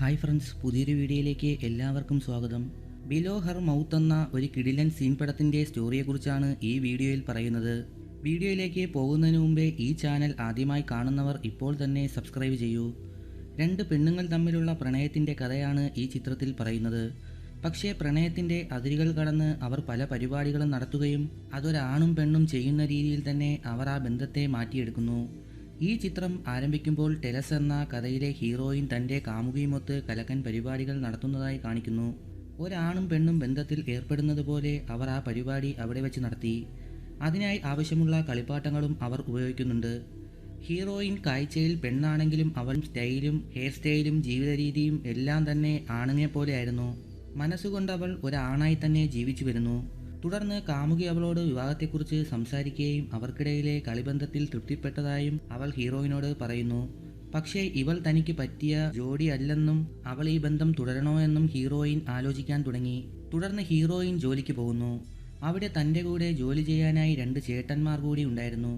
Hi friends പുതിയൊരു വീഡിയോയിലേക്ക് എല്ലാവർക്കും സ്വാഗതം. ബിലോ ഹർ മൗത്ത് എന്ന ഒരു കിടിലൻ സീൻ പടത്തിന്റെ സ്റ്റോറിയെക്കുറിച്ചാണ് ഈ വീഡിയോയിൽ പറയുന്നത്. വീഡിയോയിലേക്ക് പോകുന്നതിന് മുമ്പേ ഈ ചാനൽ ആദ്യമായി കാണുന്നവർ ഇപ്പോൾ തന്നെ സബ്സ്ക്രൈബ് ചെയ്യൂ. രണ്ട് പെണ്ണുങ്ങൾ തമ്മിലുള്ള പ്രണയത്തിന്റെ കഥയാണ് ഈ ചിത്രത്തിൽ പറയുന്നത്. പക്ഷേ പ്രണയത്തിന്റെ അതിരുകൾ കടന്ന് അവർ പല പരിപാടികളും നടത്തുകയും അതൊരാണും പെണ്ണും ചെയ്യുന്ന രീതിയിൽ തന്നെ അവർ ആ ബന്ധത്തെ മാറ്റിയെടുക്കുന്നു. ഈ ചിത്രം ആരംഭിക്കുമ്പോൾ ടെലസ് എന്ന കഥയിലെ ഹീറോയിൻ തന്റെ കാമുകിയുമൊത്ത് കലക്കൻ പരിപാടികൾ നടത്തുന്നതായി കാണിക്കുന്നു. ഒരാണും പെണ്ണും ബന്ധത്തിൽ ഏർപ്പെടുന്നത് പോലെ അവർ ആ പരിപാടി അവിടെ വെച്ച് നടത്തി. അതിനായി ആവശ്യമുള്ള കളിപ്പാട്ടങ്ങളും അവർ ഉപയോഗിക്കുന്നുണ്ട്. ഹീറോയിൻ കാഴ്ചയിൽ പെണ്ണാണെങ്കിലും അവൾ സ്റ്റൈലും ഹെയർ സ്റ്റൈലും ജീവിത രീതിയും എല്ലാം തന്നെ ആണിനെ പോലെയായിരുന്നു മനസ്സുകൊണ്ട് അവൾ ഒരാണായി തന്നെ ജീവിച്ചു വരുന്നു. തുടർന്ന് കാമുകി അവളോട് വിവാഹത്തെക്കുറിച്ച് സംസാരിക്കുകയും അവർക്കിടയിലെ കളിബന്ധത്തിൽ തൃപ്തിപ്പെട്ടതായും അവൾ ഹീറോയിനോട് പറയുന്നു. പക്ഷേ ഇവൾ തനിക്ക് പറ്റിയ ജോഡി അല്ലെന്നും അവൾ ഈ ബന്ധം തുടരണോ എന്നും ഹീറോയിൻ ആലോചിക്കാൻ തുടങ്ങി. തുടർന്ന് ഹീറോയിൻ ജോലിക്ക് പോകുന്നു. അവിടെ തന്റെ കൂടെ ജോലി ചെയ്യാനായി രണ്ട് ചേട്ടന്മാർ കൂടി ഉണ്ടായിരുന്നു.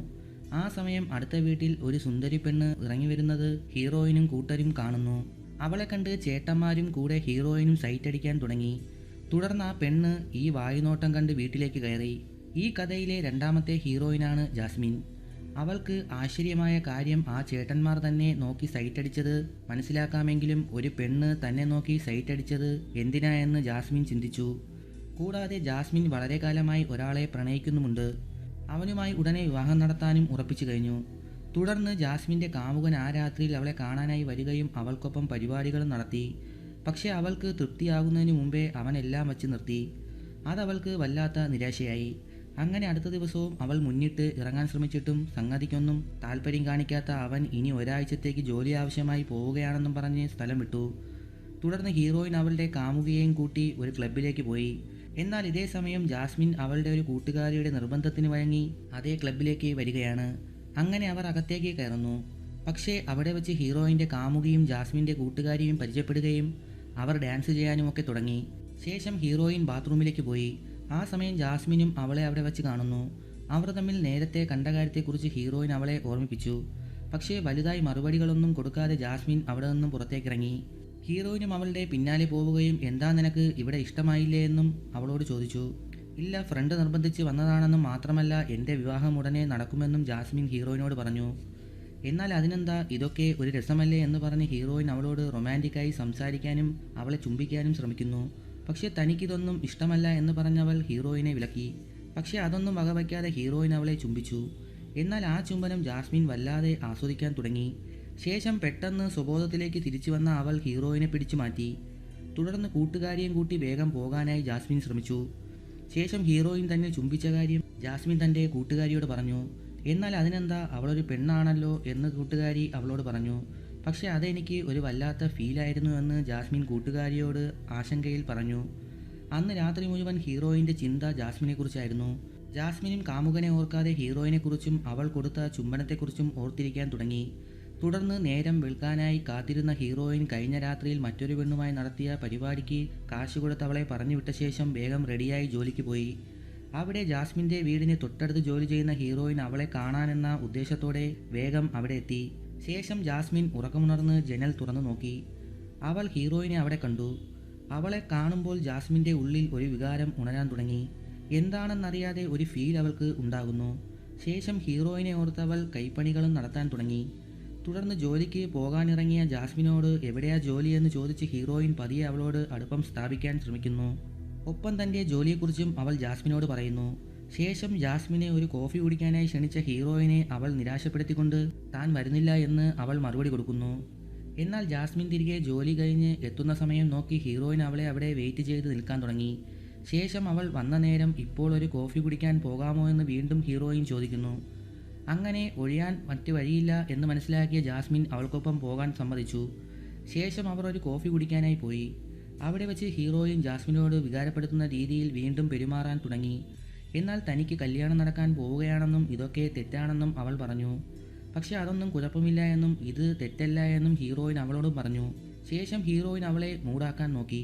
ആ സമയം അടുത്ത വീട്ടിൽ ഒരു സുന്ദരി പെണ്ണ് ഇറങ്ങി വരുന്നത് ഹീറോയിനും കൂട്ടരും കാണുന്നു. അവളെ കണ്ട് ചേട്ടന്മാരും കൂടെ ഹീറോയിനും സൈറ്റടിക്കാൻ തുടങ്ങി. തുടർന്ന് ആ പെണ്ണ് ഈ വായുനോട്ടം കണ്ട് വീട്ടിലേക്ക് കയറി. ഈ കഥയിലെ രണ്ടാമത്തെ ഹീറോയിനാണ് ജാസ്മിൻ. അവൾക്ക് ആശ്ചര്യമായ കാര്യം ആ ചേട്ടന്മാർ തന്നെ നോക്കി സൈറ്റടിച്ചത്. മനസ്സിലാക്കാമെങ്കിലും ഒരു പെണ്ണ് തന്നെ നോക്കി സൈറ്റടിച്ചത് എന്തിനാ എന്ന് ജാസ്മിൻ ചിന്തിച്ചു. കൂടാതെ ജാസ്മിൻ വളരെ കാലമായി ഒരാളെ പ്രണയിക്കുന്നുമുണ്ട്. അവനുമായി ഉടനെ വിവാഹം നടത്താനും ഉറപ്പിച്ചു കഴിഞ്ഞു. തുടർന്ന് ജാസ്മിന്റെ കാമുകൻ ആ രാത്രിയിൽ അവളെ കാണാനായി വരികയും അവൾക്കൊപ്പം പരിപാടികളും നടത്തി. പക്ഷേ അവൾക്ക് തൃപ്തിയാകുന്നതിന് മുമ്പേ അവൻ എല്ലാം വച്ച് നിർത്തി. അതവൾക്ക് വല്ലാത്ത നിരാശയായി. അങ്ങനെ അടുത്ത ദിവസവും അവൾ മുന്നിട്ട് ഇറങ്ങാൻ ശ്രമിച്ചിട്ടും സംഗതിക്കൊന്നും താല്പര്യം കാണിക്കാത്ത അവൻ ഇനി ഒരാഴ്ചത്തേക്ക് ജോലി ആവശ്യമായി പോവുകയാണെന്നും പറഞ്ഞ് സ്ഥലം വിട്ടു. തുടർന്ന് ഹീറോയിൻ അവളുടെ കാമുകയെയും കൂട്ടി ഒരു ക്ലബിലേക്ക് പോയി. എന്നാൽ ഇതേ സമയം ജാസ്മിൻ അവളുടെ ഒരു കൂട്ടുകാരിയുടെ നിർബന്ധത്തിന് വഴങ്ങി അതേ ക്ലബിലേക്ക് വരികയാണ്. അങ്ങനെ അവർ അകത്തേക്ക് കയറുന്നു. പക്ഷേ അവിടെ വെച്ച് ഹീറോയിന്റെ കാമുകിയും ജാസ്മിന്റെ കൂട്ടുകാരിയും പരിചയപ്പെടുകയും അവർ ഡാൻസ് ചെയ്യാനുമൊക്കെ തുടങ്ങി. ശേഷം ഹീറോയിൻ ബാത്റൂമിലേക്ക് പോയി. ആ സമയം ജാസ്മിനും അവളെ അവിടെ വെച്ച് കാണുന്നു. അവർ തമ്മിൽ നേരത്തെ കണ്ട കാര്യത്തെക്കുറിച്ച് ഹീറോയിൻ അവളെ ഓർമ്മിപ്പിച്ചു. പക്ഷേ വലുതായി മറുപടികളൊന്നും കൊടുക്കാതെ ജാസ്മിൻ അവിടെ നിന്നും പുറത്തേക്കിറങ്ങി. ഹീറോയിനും അവളുടെ പിന്നാലെ പോവുകയും എന്താ നിനക്ക് ഇവിടെ ഇഷ്ടമായില്ലേ? എന്നും അവളോട് ചോദിച്ചു. ഇല്ല ഫ്രണ്ട് നിർബന്ധിച്ച് വന്നതാണെന്നും മാത്രമല്ല എന്റെ വിവാഹം ഉടനെ നടക്കുമെന്നും ജാസ്മിൻ ഹീറോയിനോട് പറഞ്ഞു. എന്നാൽ അതിനെന്താ? ഇതൊക്കെ ഒരു രസമല്ലേ എന്ന് പറഞ്ഞ് ഹീറോയിൻ അവളോട് റൊമാന്റിക്കായി സംസാരിക്കാനും അവളെ ചുംബിക്കാനും ശ്രമിക്കുന്നു. പക്ഷേ തനിക്കിതൊന്നും ഇഷ്ടമല്ല എന്ന് പറഞ്ഞവൾ ഹീറോയിനെ വിലക്കി. പക്ഷേ അതൊന്നും വകവയ്ക്കാതെ ഹീറോയിൻ അവളെ ചുംബിച്ചു. എന്നാൽ ആ ചുംബനം ജാസ്മിൻ വല്ലാതെ ആസ്വദിക്കാൻ തുടങ്ങി. ശേഷം പെട്ടെന്ന് സ്വബോധത്തിലേക്ക് തിരിച്ചു വന്ന അവൾ ഹീറോയിനെ പിടിച്ചു മാറ്റി. തുടർന്ന് കൂട്ടുകാരിയും കൂട്ടി വേഗം പോകാനായി ജാസ്മിൻ ശ്രമിച്ചു. ശേഷം ഹീറോയിൻ തന്നെ ചുംബിച്ച കാര്യം ജാസ്മിൻ തന്റെ കൂട്ടുകാരിയോട് പറഞ്ഞു. എന്നാൽ അതിനെന്താ? അവളൊരു പെണ്ണാണല്ലോ എന്ന് കൂട്ടുകാരി അവളോട് പറഞ്ഞു. പക്ഷേ അതെനിക്ക് ഒരു വല്ലാത്ത ഫീലായിരുന്നു എന്ന് ജാസ്മിൻ കൂട്ടുകാരിയോട് ആശങ്കയിൽ പറഞ്ഞു. അന്ന് രാത്രി മുഴുവൻ ഹീറോയിന്റെ ചിന്ത ജാസ്മിനെക്കുറിച്ചായിരുന്നു. ജാസ്മിനും കാമുകനെ ഓർക്കാതെ ഹീറോയിനെക്കുറിച്ചും അവൾ കൊടുത്ത ചുംബനത്തെക്കുറിച്ചും ഓർത്തിരിക്കാൻ തുടങ്ങി. തുടർന്ന് നേരം വിൽക്കാനായി കാത്തിരുന്ന ഹീറോയിൻ കഴിഞ്ഞ രാത്രിയിൽ മറ്റൊരു പെണ്ണുമായി നടത്തിയ പരിപാടിക്ക് കാശ് കൊടുത്തവളെ പറഞ്ഞു വിട്ട ശേഷം വേഗം റെഡിയായി ജോലിക്ക് പോയി. അവിടെ ജാസ്മിന്റെ വീടിന് തൊട്ടടുത്ത് ജോലി ചെയ്യുന്ന ഹീറോയിൻ അവളെ കാണാനെന്ന ഉദ്ദേശത്തോടെ വേഗം അവിടെ എത്തി. ശേഷം ജാസ്മിൻ ഉറക്കമുണർന്ന് ജനൽ തുറന്നു നോക്കി. അവൾ ഹീറോയിനെ അവിടെ കണ്ടു. അവളെ കാണുമ്പോൾ ജാസ്മിന്റെ ഉള്ളിൽ ഒരു വികാരം ഉണരാൻ തുടങ്ങി. എന്താണെന്നറിയാതെ ഒരു ഫീൽ അവൾക്ക് ഉണ്ടാകുന്നു. ശേഷം ഹീറോയിനെ ഓർത്തവൾ കൈപ്പണികളും നടത്താൻ തുടങ്ങി. തുടർന്ന് ജോലിക്ക് പോകാനിറങ്ങിയ ജാസ്മിനോട് എവിടെയാ ജോലിയെന്ന് ചോദിച്ച് ഹീറോയിൻ പതിയെ അവളോട് അടുപ്പം സ്ഥാപിക്കാൻ ശ്രമിക്കുന്നു. ഒപ്പം തന്റെ ജോലിയെക്കുറിച്ചും അവൾ ജാസ്മിനോട് പറയുന്നു. ശേഷം ജാസ്മിനെ ഒരു കോഫി കുടിക്കാനായി ക്ഷണിച്ച ഹീറോയിനെ അവൾ നിരാശപ്പെടുത്തിക്കൊണ്ട് താൻ വരുന്നില്ല എന്ന് അവൾ മറുപടി കൊടുക്കുന്നു. എന്നാൽ ജാസ്മിൻ തിരികെ ജോലി കഴിഞ്ഞ് എത്തുന്ന സമയം നോക്കി ഹീറോയിൻ അവളെ അവിടെ വെയിറ്റ് ചെയ്ത് നിൽക്കാൻ തുടങ്ങി. ശേഷം അവൾ വന്ന നേരം ഇപ്പോൾ ഒരു കോഫി കുടിക്കാൻ പോകാമോ എന്ന് വീണ്ടും ഹീറോയിൻ ചോദിക്കുന്നു. അങ്ങനെ ഒഴിയാൻ മറ്റു വഴിയില്ല എന്ന് മനസ്സിലാക്കിയ ജാസ്മിൻ അവൾക്കൊപ്പം പോകാൻ സമ്മതിച്ചു. ശേഷം അവർ ഒരു കോഫി കുടിക്കാനായി പോയി. അവിടെ വെച്ച് ഹീറോയിൻ ജാസ്മിനോട് വികാരപ്പെടുത്തുന്ന രീതിയിൽ വീണ്ടും പെരുമാറാൻ തുടങ്ങി. എന്നാൽ തനിക്ക് കല്യാണം നടക്കാൻ പോവുകയാണെന്നും ഇതൊക്കെ തെറ്റാണെന്നും അവൾ പറഞ്ഞു. പക്ഷെ അതൊന്നും കുഴപ്പമില്ല എന്നും ഇത് തെറ്റല്ല എന്നും ഹീറോയിൻ അവളോടും പറഞ്ഞു. ശേഷം ഹീറോയിൻ അവളെ മൂടാക്കാൻ നോക്കി.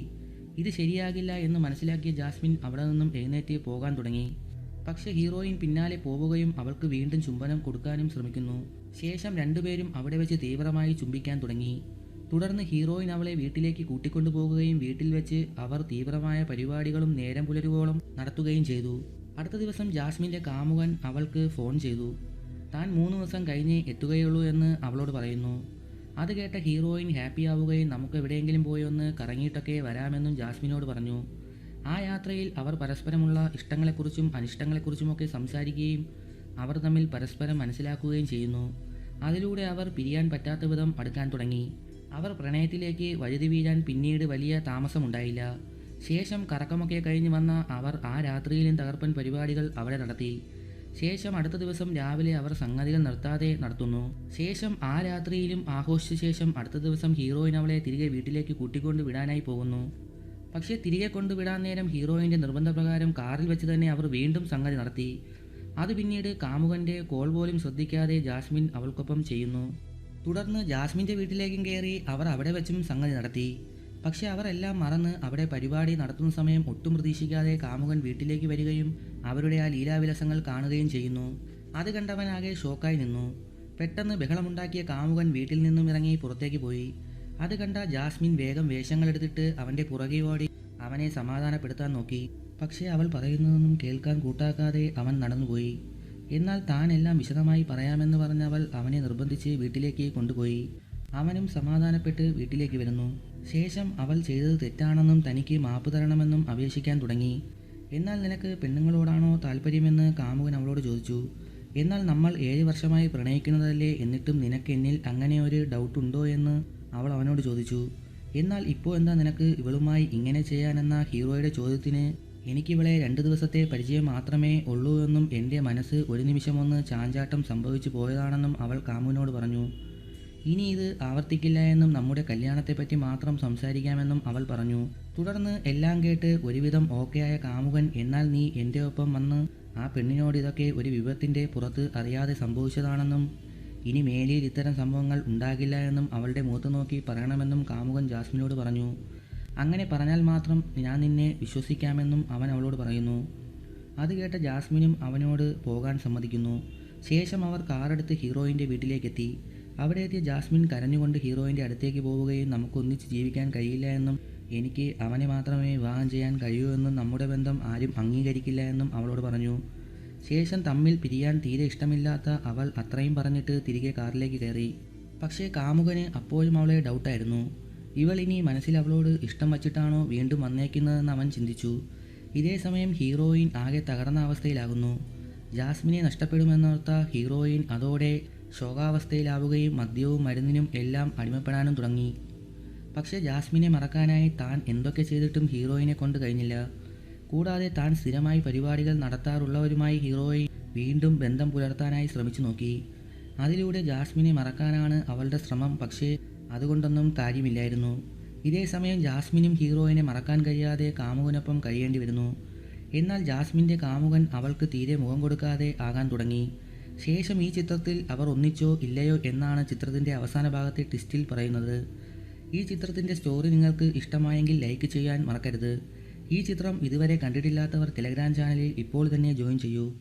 ഇത് ശരിയാകില്ല എന്ന് മനസ്സിലാക്കിയ ജാസ്മിൻ അവിടെ നിന്നും എഴുന്നേറ്റ് പോകാൻ തുടങ്ങി. പക്ഷെ ഹീറോയിൻ പിന്നാലെ പോവുകയും അവൾക്ക് വീണ്ടും ചുംബനം കൊടുക്കാനും ശ്രമിക്കുന്നു. ശേഷം രണ്ടുപേരും അവിടെ വെച്ച് തീവ്രമായി ചുംബിക്കാൻ തുടങ്ങി. തുടർന്ന് ഹീറോയിൻ അവളെ വീട്ടിലേക്ക് കൂട്ടിക്കൊണ്ടുപോകുകയും വീട്ടിൽ വെച്ച് അവർ തീവ്രമായ പരിപാടികളും നേരം പുലരുവോളം നടത്തുകയും ചെയ്തു. അടുത്ത ദിവസം ജാസ്മിന്റെ കാമുകൻ അവൾക്ക് ഫോൺ ചെയ്തു. താൻ മൂന്ന് ദിവസം കഴിഞ്ഞേ എത്തുകയുള്ളൂ എന്ന് അവളോട് പറയുന്നു. അത് കേട്ട ഹീറോയിൻ ഹാപ്പി ആവുകയും നമുക്ക് എവിടെയെങ്കിലും പോയി ഒന്ന് കറങ്ങിയിട്ടൊക്കെ വരാമെന്നും ജാസ്മിനോട് പറഞ്ഞു. ആ യാത്രയിൽ അവർ പരസ്പരമുള്ള ഇഷ്ടങ്ങളെക്കുറിച്ചും അനിഷ്ടങ്ങളെക്കുറിച്ചുമൊക്കെ സംസാരിക്കുകയും അവർ തമ്മിൽ പരസ്പരം മനസ്സിലാക്കുകയും ചെയ്യുന്നു. അതിലൂടെ അവർ പിരിയാൻ പറ്റാത്ത വിധം അടുക്കാൻ തുടങ്ങി. അവർ പ്രണയത്തിലേക്ക് വഴുതി വീഴാൻ പിന്നീട് വലിയ താമസമുണ്ടായില്ല. ശേഷം കറക്കമൊക്കെ കഴിഞ്ഞ് വന്ന അവർ ആ രാത്രിയിലും തകർപ്പൻ പരിപാടികൾ അവിടെ നടത്തി. ശേഷം അടുത്ത ദിവസം രാവിലെ അവർ സംഗതികൾ നിർത്താതെ നടത്തുന്നു. ശേഷം ആ രാത്രിയിലും ആഘോഷിച്ച ശേഷം അടുത്ത ദിവസം ഹീറോയിൻ അവളെ തിരികെ വീട്ടിലേക്ക് കൂട്ടിക്കൊണ്ട് വിടാനായി പോകുന്നു. പക്ഷേ തിരികെ കൊണ്ടുവിടാൻ നേരം ഹീറോയിന്റെ നിർബന്ധപ്രകാരം കാറിൽ വെച്ച് തന്നെ അവർ വീണ്ടും സംഗതി നടത്തി. അത് പിന്നീട് കാമുകന്റെ കോൾ പോലും ശ്രദ്ധിക്കാതെ ജാസ്മിൻ അവൾക്കൊപ്പം ചെയ്യുന്നു. തുടർന്ന് ജാസ്മിന്റെ വീട്ടിലേക്കും കയറി അവർ അവിടെ വെച്ചും സംഗതി നടത്തി. പക്ഷേ അവരെല്ലാം മറന്ന് അവിടെ പരിപാടി നടത്തുന്ന സമയം ഒട്ടും പ്രതീക്ഷിക്കാതെ കാമുകൻ വീട്ടിലേക്ക് വരികയും അവരുടെ ആ ലീലാവിലാസങ്ങൾ കാണുകയും ചെയ്യുന്നു. അത് കണ്ടവനാകെ ഷോക്കായി നിന്നു. പെട്ടെന്ന് ബഹളമുണ്ടാക്കിയ കാമുകൻ വീട്ടിൽ നിന്നും ഇറങ്ങി പുറത്തേക്ക് പോയി. അത് കണ്ട ജാസ്മിൻ വേഗം വേഷങ്ങളെടുത്തിട്ട് അവന്റെ പുറകെ ഓടി അവനെ സമാധാനപ്പെടുത്താൻ നോക്കി. പക്ഷേ അവൾ പറയുന്നതൊന്നും കേൾക്കാൻ കൂട്ടാക്കാതെ അവൻ നടന്നുപോയി. എന്നാൽ താൻ എല്ലാം വിശദമായി പറയാമെന്ന് പറഞ്ഞവൾ അവനെ നിർബന്ധിച്ച് വീട്ടിലേക്ക് കൊണ്ടുപോയി. അവനും സമാധാനപ്പെട്ട് വീട്ടിലേക്ക് വരുന്നു. ശേഷം അവൾ ചെയ്തത് തെറ്റാണെന്നും തനിക്ക് മാപ്പ് തരണമെന്നും അപേക്ഷിക്കാൻ തുടങ്ങി. എന്നാൽ നിനക്ക് പെണ്ണുങ്ങളോടാണോ താല്പര്യമെന്ന് കാമുകൻ അവളോട് ചോദിച്ചു. എന്നാൽ നമ്മൾ ഏഴ് വർഷമായി പ്രണയിക്കുന്നതല്ലേ എന്നിട്ടും നിനക്ക് എന്നിൽ അങ്ങനെ ഒരു ഡൗട്ട് ഉണ്ടോ എന്ന് അവൾ അവനോട് ചോദിച്ചു. എന്നാൽ ഇപ്പോൾ എന്താ നിനക്ക് ഇവളുമായി ഇങ്ങനെ ചെയ്യാനെന്ന ഹീറോയുടെ ചോദ്യത്തിന് എനിക്കിവളെ രണ്ട് ദിവസത്തെ പരിചയം മാത്രമേ ഉള്ളൂ എന്നും എന്റെ മനസ്സ് ഒരു നിമിഷമൊന്ന് ചാഞ്ചാട്ടം സംഭവിച്ചു പോയതാണെന്നും അവൾ കാമുവിനോട് പറഞ്ഞു. ഇനി ഇത് ആവർത്തിക്കില്ല എന്നും നമ്മുടെ കല്യാണത്തെപ്പറ്റി മാത്രം സംസാരിക്കാമെന്നും അവൾ പറഞ്ഞു. തുടർന്ന് എല്ലാം കേട്ട് ഒരുവിധം ഓക്കെയായ കാമുകൻ എന്നാൽ നീ എന്റെ ഒപ്പം വന്ന് ആ പെണ്ണിനോട് ഇതൊക്കെ ഒരു വിപത്തിന്റെ പുറത്ത് അറിയാതെ സംഭവിച്ചതാണെന്നും ഇനി മേലിൽ ഇത്തരം സംഭവങ്ങൾ ഉണ്ടാകില്ല എന്നും അവളുടെ മുഖത്ത് നോക്കി പറയണമെന്നും കാമുകൻ ജാസ്മിനോട് പറഞ്ഞു. അങ്ങനെ പറഞ്ഞാൽ മാത്രം ഞാൻ നിന്നെ വിശ്വസിക്കാമെന്നും അവൻ അവളോട് പറയുന്നു. അത് കേട്ട ജാസ്മിനും അവനോട് പോകാൻ സമ്മതിക്കുന്നു. ശേഷം അവർ കാറെടുത്ത് ഹീറോയിന്റെ വീട്ടിലേക്കെത്തി. അവിടെ എത്തിയ ജാസ്മിൻ കരഞ്ഞുകൊണ്ട് ഹീറോയിന്റെ അടുത്തേക്ക് പോവുകയും നമുക്കൊന്നിച്ച് ജീവിക്കാൻ കഴിയില്ല എന്നും എനിക്ക് അവനെ മാത്രമേ വിവാഹം ചെയ്യാൻ കഴിയൂ എന്നും നമ്മുടെ ബന്ധം ആരും അംഗീകരിക്കില്ല എന്നും അവളോട് പറഞ്ഞു. ശേഷം തമ്മിൽ പിരിയാൻ തീരെ ഇഷ്ടമില്ലാത്ത അവൾ അത്രയും പറഞ്ഞിട്ട് തിരികെ കാറിലേക്ക് കയറി. പക്ഷേ കാമുകന് അപ്പോഴും അവളെ ഡൗട്ടായിരുന്നു ഇവൾ ഇനി മനസ്സിൽ അവളോട് ഇഷ്ടം വച്ചിട്ടാണോ വീണ്ടും വന്നേക്കുന്നതെന്ന് അവൻ ചിന്തിച്ചു. ഇതേ സമയം ഹീറോയിൻ ആകെ തകർന്ന അവസ്ഥയിലാകുന്നു. ജാസ്മിനെ നഷ്ടപ്പെടുമെന്നോർത്ത ഹീറോയിൻ അതോടെ ശോകാവസ്ഥയിലാവുകയും മദ്യവും മരുന്നിനും എല്ലാം അടിമപ്പെടാനും തുടങ്ങി. പക്ഷേ ജാസ്മിനെ മറക്കാനായി താൻ എന്തൊക്കെ ചെയ്തിട്ടും ഹീറോയിനെ കൊണ്ട് കഴിഞ്ഞില്ല. കൂടാതെ താൻ സ്ഥിരമായി പരിപാടികൾ നടത്താറുള്ളവരുമായി ഹീറോയിൻ വീണ്ടും ബന്ധം പുലർത്താനായി ശ്രമിച്ചു നോക്കി. അതിലൂടെ ജാസ്മിനെ മറക്കാനാണ് അവളുടെ ശ്രമം. പക്ഷേ അതുകൊണ്ടൊന്നും കാര്യമില്ലായിരുന്നു. ഇതേ സമയം ജാസ്മിനും ഹീറോയിനെ മറക്കാൻ കഴിയാതെ കാമുകനൊപ്പം കഴിയേണ്ടി വരുന്നു. എന്നാൽ ജാസ്മിന്റെ കാമുകൻ അവൾക്ക് തീരെ മുഖം കൊടുക്കാതെ ആകാൻ തുടങ്ങി. ശേഷം ഈ ചിത്രത്തിൽ അവർ ഒന്നിച്ചോ ഇല്ലയോ എന്നാണ് ചിത്രത്തിന്റെ അവസാന ഭാഗത്തെ ട്വിസ്റ്റിൽ പറയുന്നത്. ഈ ചിത്രത്തിന്റെ സ്റ്റോറി നിങ്ങൾക്ക് ഇഷ്ടമായെങ്കിൽ ലൈക്ക് ചെയ്യാൻ മറക്കരുത്. ഈ ചിത്രം ഇതുവരെ കണ്ടിട്ടില്ലാത്തവർ ടെലഗ്രാം ചാനലിൽ ഇപ്പോൾ തന്നെ ജോയിൻ ചെയ്യൂ.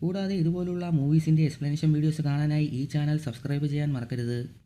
കൂടാതെ ഇതുപോലുള്ള മൂവീസിന്റെ എക്സ്പ്ലനേഷൻ വീഡിയോസ് കാണാനായി ഈ ചാനൽ സബ്സ്ക്രൈബ് ചെയ്യാൻ മറക്കരുത്.